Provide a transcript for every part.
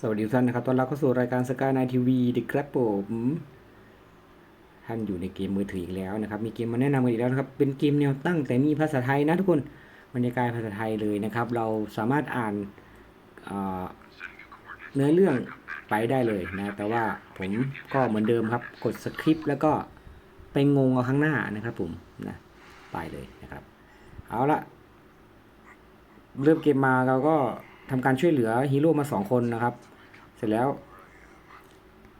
สวัสดีทุกท่านนะครับ ตอนรับเข้าสู่รายการสกายไนทีวีดิครับผมท่านอยู่ในเกมมือถืออีกแล้วนะครับ มีเกมมาแนะนำกันอีกแล้วนะครับ เป็นเกมแนวตั้งแต่มีภาษาไทยนะทุกคนบรรยากาศภาษาไทยเลยนะครับ เราสามารถอ่านเอ่อเนื้อเรื่องไปได้เลยนะ แต่ว่าผมก็เหมือนเดิมครับ กดสคริปต์แล้วก็ไปงงเอาข้างหน้านะครับผมนะไปเลยนะครับ เอาละเริ่มเกมมาเราก็ ทำการช่วยเหลือฮีโร่มาสองคนนะครับ เสร็จแล้ว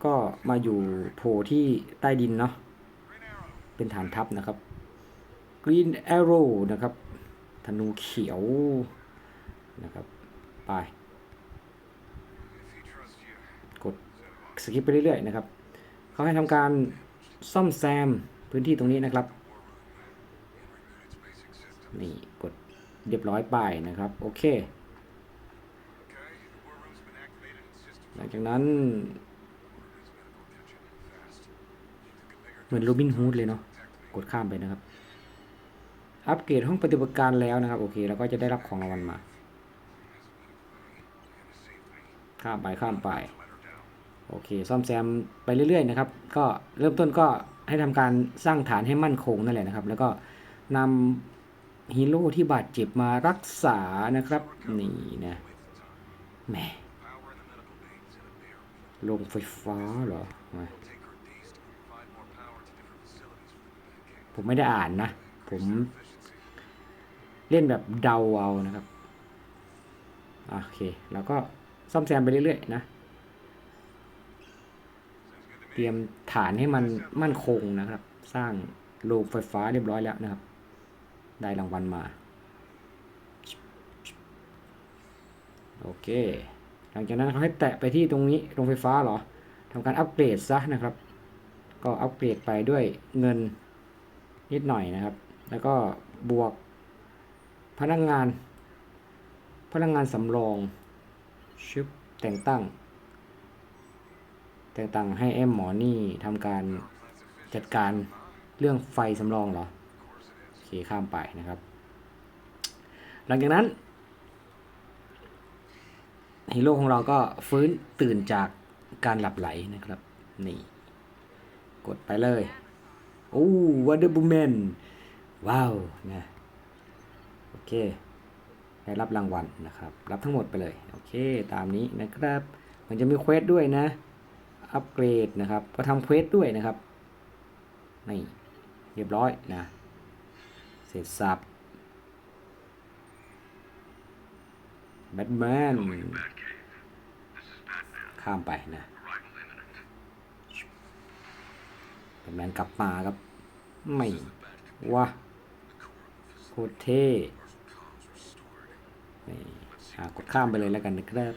ก็มาอยู่โผล่ที่ใต้ดินเนาะเป็นฐานทัพนะครับ Green Arrow นะครับ ธนูเขียวนะครับ ไป กดสกิปไปเรื่อยๆนะครับ เขาให้ทำการซ่อมแซมพื้นที่ตรงนี้นะครับ นี่ กดเรียบร้อยไปนะครับ โอเค หลังจากนั้น เหมือนโรบินฮูดเลยเนาะกดข้ามไปนะครับ อัปเกรดห้องปฏิบัติการแล้วนะครับ โอเคแล้วก็จะได้รับของรางวัลมา ข้ามไปข้ามไป โอเค ซ่อมแซมไปเรื่อยๆนะครับ ก็เริ่มต้นก็ให้ทำการสร้างฐานให้มั่นคงนั่นแหละนะครับ แล้วก็นำฮีโร่ที่บาดเจ็บมารักษานะครับ นี่นะแหม ลงไฟฟ้าเหรอมาผมไม่ได้อ่านนะ ผมเล่นแบบเดาเอานะครับ โอเค แล้วก็ซ่อมแซมไปเรื่อยๆนะ เตรียมฐานให้มันมั่นคงนะครับ สร้างโรงไฟฟ้าเรียบร้อยแล้วนะครับ ได้รางวัลมา โอเค ลังจากนั้นเขาให้แตะไปที่ตรงนี้โรงไฟฟ้าเหรอทำการอัปเกรดซะนะครับ ก็อัปเกรดไปด้วยเงินนิดหน่อยนะครับ แล้วก็บวกพนักงงาน พนักงงานสำรองชุบแต่งตั้ง แต่งตั้งให้เอ็มหมอนี่ทำการจัดการเรื่องไฟสำรองเหรอโอเคข้ามไปนะครับ หลังจากนั้น ฮีโร่ของเราก็ฟื้นตื่นจากการหลับไหลนะครับ นี่ กดไปเลยโอ้วันเดอร์บูแมนว้าวนะโอเค ได้รับรางวัลนะครับ รับทั้งหมดไปเลย โอเค ตามนี้นะครับ มันจะมีเควสด้วยนะ อัปเกรดนะครับ ก็ทำเควสด้วยนะครับ นี่ เรียบร้อยนะ เสร็จสับแบทแมน ข้ามไปนะแบทแมนกลับมาครับ ไม่วะโคตรเท่นี่อะกดข้ามไปเลยแล้วกันนะครับ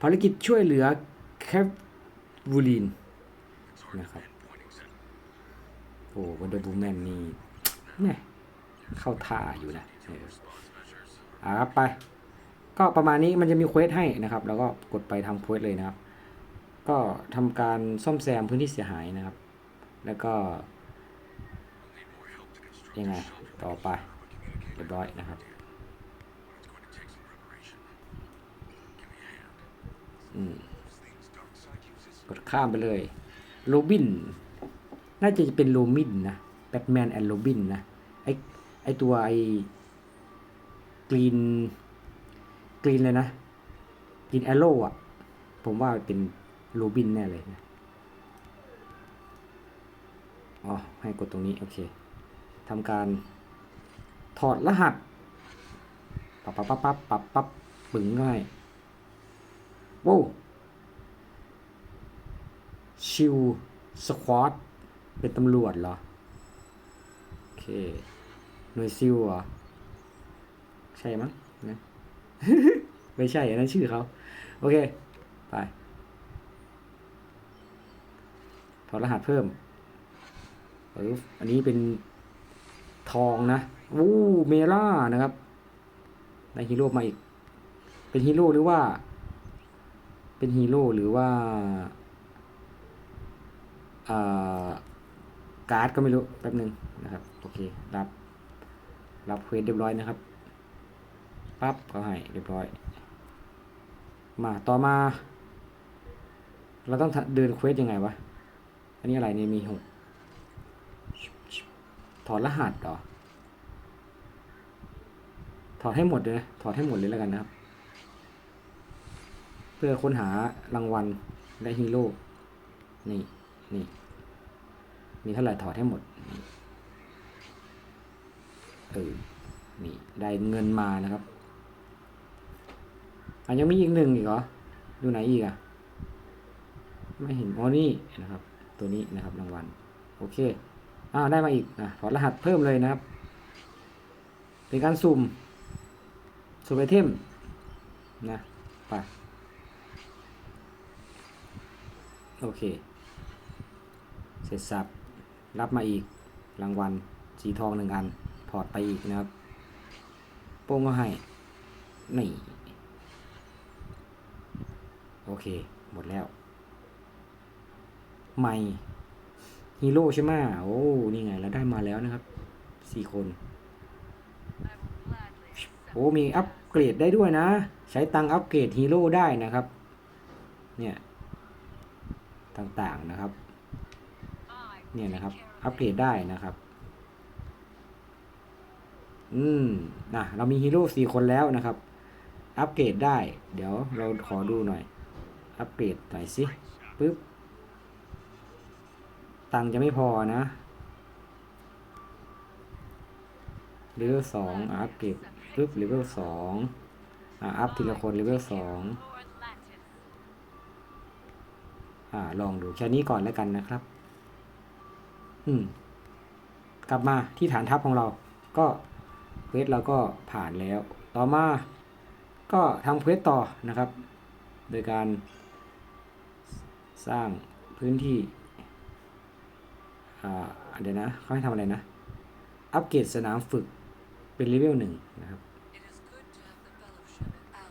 ภารกิจช่วยเหลือแคปวูลินนะครับโอ้วันเดอร์บูแมนนี่แม่ยเข้าท่าอยู่นะเอออะไป ก็ประมาณนี้มันจะมีเควสให้นะครับ แล้วก็กดไปทำเควสเลยนะครับ ก็ทำการซ่อมแซมพื้นที่เสียหายนะครับ แล้วก็ยังไงต่อไปเรียบร้อยนะครับกดข้ามไปเลยโรบิน น่าจะเป็นโรบินนะแบทแมนแอนด์โรบินนะ ไอไอตัวไอกรีน กรีนเลยนะกรีนแอโร่อะผมว่าเป็นโรบินแน่เลยนะอ๋อให้กดตรงนี้ โอเคทำการถอดรหัสปับปับปับปับปับปับปึงง่ายโว้ชิวสควอตเป็นตำรวจเหรอ โอเค หน่วยซิลเหรอ ใช่มั้ง ไม่ใช่ อันนั้นชื่อเขา โอเค ไป ถอดรหัสเพิ่มเอออันนี้เป็นทองนะวู้เมล่านะครับ ได้ฮีโร่มาอีก เป็นฮีโร่หรือว่า เป็นฮีโร่หรือว่าอาการ์ดก็ไม่รู้แป๊บหนึ่งนะครับ โอเค รับ รับเควสเรียบร้อยนะครับ ปั๊บเขาให้เรียบร้อย มาต่อมา เราต้องเดินเควสยังไงวะ อันนี้อะไรเนี่ยมีหกถอดรหัสหรอ ถอดให้หมดเลย ถอดให้หมดเลยแล้วกันนะครับ เพื่อค้นหารางวัลและฮีโร่ นี่ นี่ มีเท่าไหร่ถอดให้หมด เออ นี่ ได้เงินมานะครับ อะยังมีอีกหนึ่งอีกเหรอดูไหนอีกอะไม่เห็นอ๋อนี่นะครับ ตัวนี้นะครับรางวัลโอเคอ่าได้มาอีกนะถอดรหัสเพิ่มเลยนะครับ เป็นการสุ่มสุ่มไอเทมนะไปโอเค เสร็จสับ รับมาอีก รางวัล สีทองหนึ่งอัน ถอดไปอีกนะครับ โป้งก็ให้ นี่ โอเค หมดแล้วใหม่ฮีโร่ใช่ไหมโอ้ นี่ไง เราได้มาแล้วนะครับ สี่คน โอ้ มีอัปเกรดได้ด้วยนะ ใช้ตังอัปเกรดฮีโร่ได้นะครับ เนี่ย ต่างๆนะครับ เนี่ยนะครับ อัปเกรดได้นะครับ อืมนะเรามีฮีโร่สี่คนแล้วนะครับ อัปเกรดได้ เดี๋ยวเราขอดูหน่อย อัปเกรดหน่อยสิปึ๊บ ตังจะไม่พอนะเลเวลสองอัปเกรดปึ๊บเลเวลสองอ่าอัพทีละคนเลเวลสองอ่าลองดูแค่นี้ก่อนแล้วกันนะครับ อืม กลับมาที่ฐานทัพของเรา ก็เควสเราก็ผ่านแล้ว ต่อมา ก็ทำเควสต่อนะครับ โดยการ สร้างพื้นที่อ่าเดี๋ยวนะเขาให้ทำอะไรนะ อัปเกรดสนามฝึกเป็นเลเวลหนึ่งนะครับ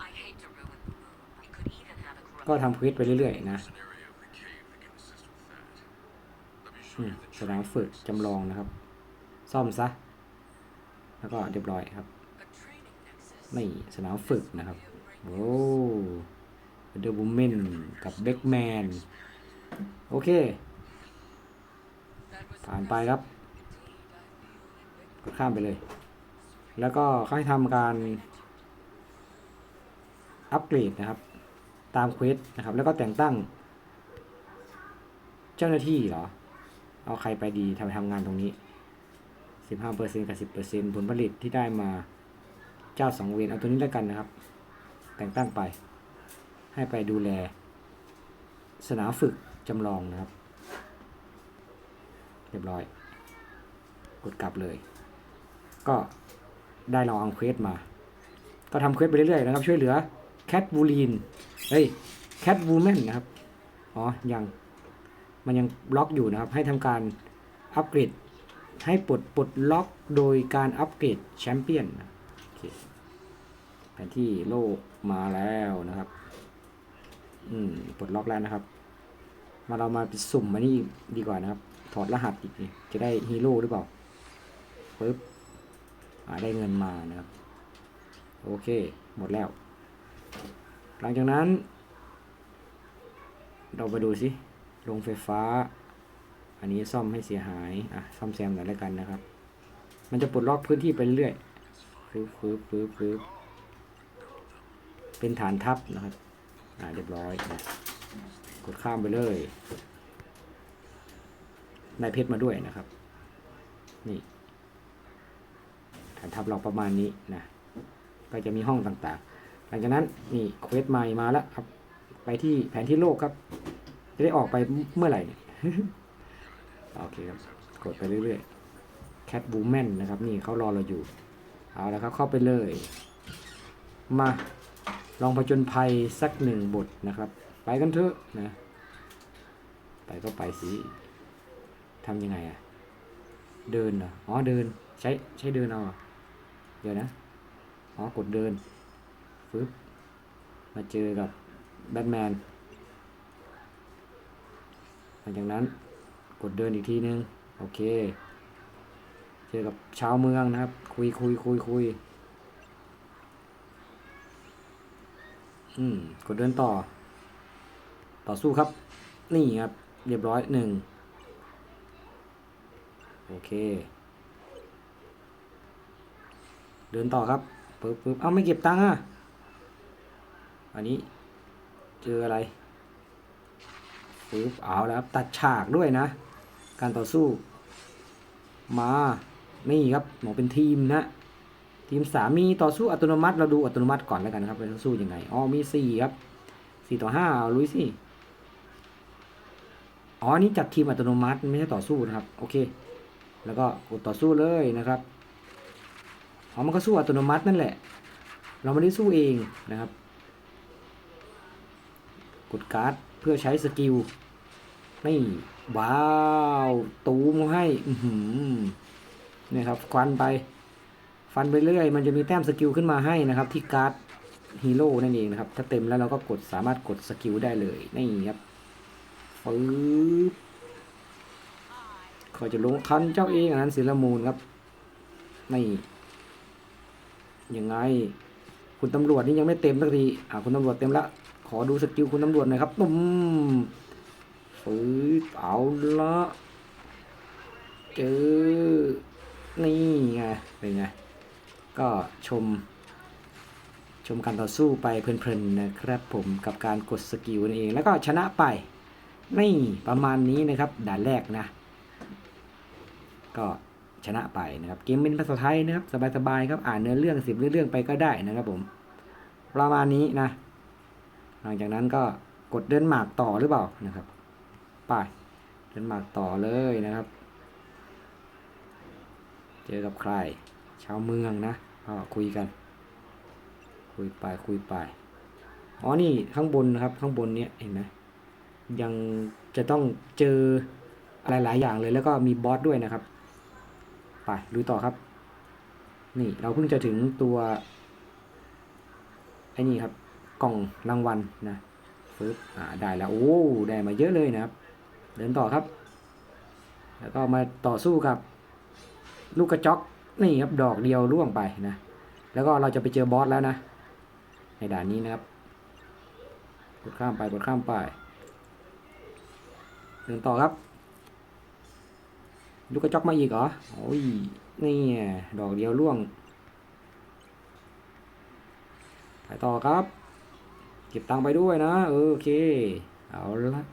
I hate to ruin the moon. We could even have a ก็ทำเควสไปเรื่อยๆนะ scenario of the cave that can assist with that. Let me อื show ม you the สนามฝึกจำลองนะครับ ซ่อมซะ แล้วก็เรียบร้อยครับ a training nexus. นี่สนามฝึกนะครับ โอ้ เดอร์บูมเมนกับเบ็กแมน โอเค ผ่านไปครับ ข้ามไปเลย แล้วก็เขาให้ทำการ อัปเกรดนะครับ ตามเควสนะครับ แล้วก็แต่งตั้ง เจ้าหน้าที่เหรอ เอาใครไปดีทำทำงานตรงนี้ 15%กับ 10%ผลผลิตที่ได้มา เจ้าสองเวรเอาตัวนี้แล้วกันนะครับ แต่งตั้งไป ให้ไปดูแล สนามฝึกจำลองนะครับ เรียบร้อย กดกลับเลย ก็ได้ลองเอาเควสมา ก็ทำเควสไปเรื่อยๆนะครับ ช่วยเหลือแคทวูลีนเฮ้ยแคทวูแมนนะครับ อ๋อ ยัง มันยังบล็อกอยู่นะครับ ให้ทำการอัปเกรด ให้ปลดปลดล็อกโดยการอัปเกรดแชมเปี้ยนโอเคแผนที่โลกมาแล้วนะครับ อืมปลดล็อกแล้วนะครับ มาเรามาสุ่มมานี่ดีกว่านะครับ ถอดรหัสอีกนี่จะได้ฮีโร่หรือเปล่าปึ๊บอ่าได้เงินมานะครับ โอเค หมดแล้ว หลังจากนั้น เราไปดูสิโรงไฟฟ้า อันนี้ซ่อมให้เสียหาย อะ ซ่อมแซมหน่อยแล้วกันนะครับ มันจะปลดล็อกพื้นที่ไปเรื่อยๆฟื้บฟื้บฟื้บฟื้บเป็นฐานทัพนะครับ อ่าเรียบร้อยนะกดข้ามไปเลยได้เพชรมาด้วยนะครับ นี่ฐานทัพเราประมาณนี้นะก็จะมีห้องต่างๆ หลังจากนั้นนี่เควสใหม่มาแล้วครับ ไปที่แผนที่โลกครับ จะได้ออกไปเมื่อไหร่เนี่ยโอเคครับ กดไปเรื่อยๆ Cat Woman นะครับ นี่เขารอเราอยู่ เอาแล้วครับเข้าไปเลย มา ลองผจญภัยสักหนึ่งบทนะครับ ไปกันเถอะนะ ไปก็ไปสิทำยังไงอะเดินเหรออ๋อเดินใช้ใช้เดินเอาเหรอเดี๋ยวนะอ๋อกดเดินฟึบมาเจอกับแบทแมนหลังจากนั้นกดเดินอีกทีนึง โอเค เจอกับชาวเมืองนะครับ คุยคุยคุยคุย อืม กดเดินต่อ ต่อสู้ครับ นี่ครับ เรียบร้อยหนึ่งโอเค เดินต่อครับปึ๊บปึ๊บเอ้าไม่เก็บตังค์อะ อันนี้ เจออะไรปึ๊บเอาแล้วครับตัดฉากด้วยนะ การต่อสู้ มา นี่ครับหมอเป็นทีมนะ ทีมสามมีต่อสู้อัตโนมัติ เราดูอัตโนมัติก่อนแล้วกันครับว่าจะสู้ยังไงอ๋อมีสี่ครับสี่ต่อห้าเอาลุยสิอ๋อนี่จัดทีมอัตโนมัติไม่ใช่ต่อสู้นะครับโอเค แล้วก็กดต่อสู้เลยนะครับอ๋อมันก็สู้อัตโนมัตินั่นแหละ เราไม่ได้สู้เองนะครับ กดการ์ดเพื่อใช้สกิลนี่ว้าว ตูมให้ อือหือเนี่ยครับควันไป ฟันไปเรื่อย มันจะมีแต้มสกิลขึ้นมาให้นะครับ ที่การ์ดฮีโร่นั่นเองนะครับ ถ้าเต็มแล้วเราก็กดสามารถกดสกิลได้เลยนี่ครับฟืบเขาจะลงทันเจ้าเองอันนั้นศิลมูลครับนี่ยังไง คุณตำรวจนี่ยังไม่เต็มสักทีอ่าคุณตำรวจเต็มละขอดูสกิลคุณตำรวจหน่อยครับตุ้มฟืบเอาละเจอนี่ไงเป็นไง ก็ชม ชมการต่อสู้ไปเพลินๆนะครับผมกับการกดสกิลนั่นเอง แล้วก็ชนะไปนี่ประมาณนี้นะครับด่านแรกนะ ก็ชนะไปนะครับ เกมเป็นภาษาไทยนะครับ สบายๆครับอ่านเนื้อเรื่องสิบเรื่องไปก็ได้นะครับผม ประมาณนี้นะ หลังจากนั้นก็กดเดินหมากต่อหรือเปล่านะครับ ไปเดินหมากต่อเลยนะครับ เจอกับใคร ชาวเมืองนะ็คุยกัน คุยไปคุยไปอ๋อนี่ข้างบนนะครับ ข้างบนเนี้ยเห็นไหมยังจะต้องเจออะไรหลายอย่างเลยแล้วก็มีบอสด้วยนะครับไปดูต่อครับ นี่เราเพิ่งจะถึงตัวไอ้นี่ครับ กล่องรางวัลนะฟึบอ่าได้แล้วโอ้ได้มาเยอะเลยนะครับ เดินต่อครับ แล้วก็มาต่อสู้กับ ลูกกระจอก นี่ครับดอกเดียวล่วงไปนะ แล้วก็เราจะไปเจอบอสแล้วนะ ในด่านนี้นะครับ กดข้ามไปกดข้ามไป เดินต่อครับ ลูกกระจอกมาอีกเหรอ โอ้ย นี่ดอกเดียวล่วง ไปต่อครับ เก็บตังไปด้วยนะ โอเค เอาละ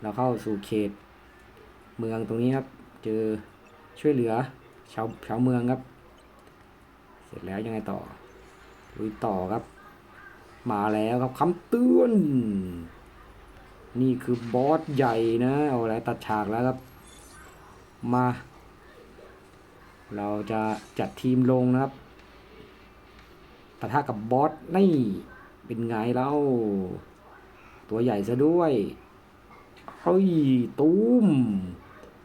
เราเข้าสู่เขต เมืองตรงนี้ครับ เจอช่วยเหลือ ชาวชาวเมืองครับ เสร็จแล้วยังไงต่อลุยต่อครับ มาแล้วครับคำเตือน นี่คือบอสใหญ่นะเอาอะไรตัดฉากแล้วครับ มา เราจะจัดทีมลงนะครับปะทะกับบอสนี่เป็นไงเล่าตัวใหญ่ซะด้วยเฮ้ยตูม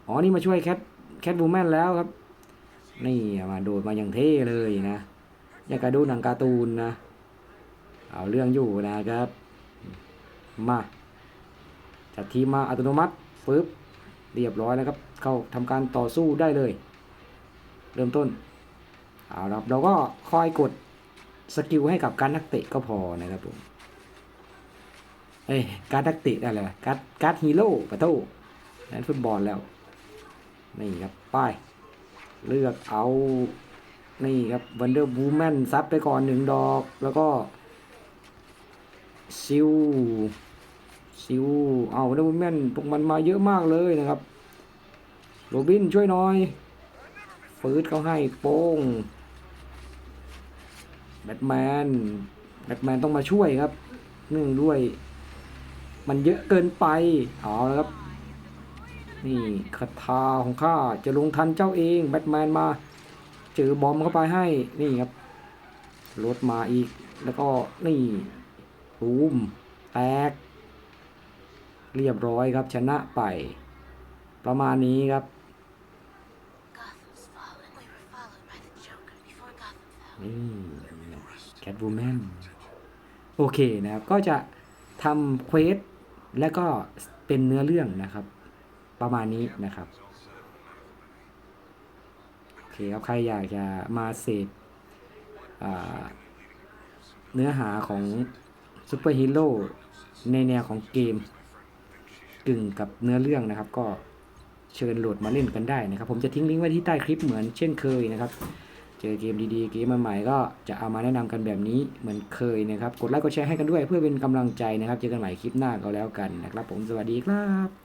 อ๋อนี่มาช่วยแคทแคทบูแมนแล้วครับ นี่มาโดดมาอย่างเท่เลยนะอยากระดูหนังการ์ตูนนะ เอาเรื่องอยู่นะครับ มาจัดทีมมาอัตโนมัติปึ๊บเรียบร้อยแล้วครับ เข้าทำการต่อสู้ได้เลย เริ่มต้นเอาครับเราก็คอยกดสกิลให้กับการนักเตะก็พอนะครับผมเอ้ยการนักเตะอะไรการการฮีโร่ปะโต้นั้นฟุตบอลแล้ว นี่ครับ ป้าย เลือกเอา นี่ครับวันเดอร์บูแมนซับไปก่อนหนึ่งดอก แล้วก็ซิวซิวเอาวันเดอร์บูแมนพวกมันมาเยอะมากเลยนะครับ โรบินช่วยหน่อยฟืดเขาให้โป้งแบทแมนแบทแมนต้องมาช่วยครับ เนื่องด้วย มันเยอะเกินไปเอาแล้วครับ นี่คาถาของข้าจะลงทันเจ้าเองแบทแมนมา เจอบอมเข้าไปให้นี่ครับรถมาอีก แล้วก็นี่ตูมแตก เรียบร้อยครับชนะไป ประมาณนี้ครับนี่แคทบูแมนโอเคนะครับ ก็จะทำเควสแล้วก็เป็นเนื้อเรื่องนะครับ ประมาณนี้นะครับโอเคครับใครอยากจะมาเสพเนื้อหาของซูเปอร์ฮีโร่ในแนวของเกมกึ่งกับเนื้อเรื่องนะครับ ก็เชิญโหลดมาเล่นกันได้นะครับ ผมจะทิ้งลิงก์ไว้ที่ใต้คลิปเหมือนเช่นเคยนะครับ เจอเกมดีๆ เกมใหม่ๆก็จะเอามาแนะนำกันแบบนี้เหมือนเคยนะครับ กดไลค์กดแชร์ให้กันด้วยเพื่อเป็นกำลังใจนะครับ เจอกันใหม่คลิปหน้าก็แล้วกันนะครับ ผมสวัสดีครับ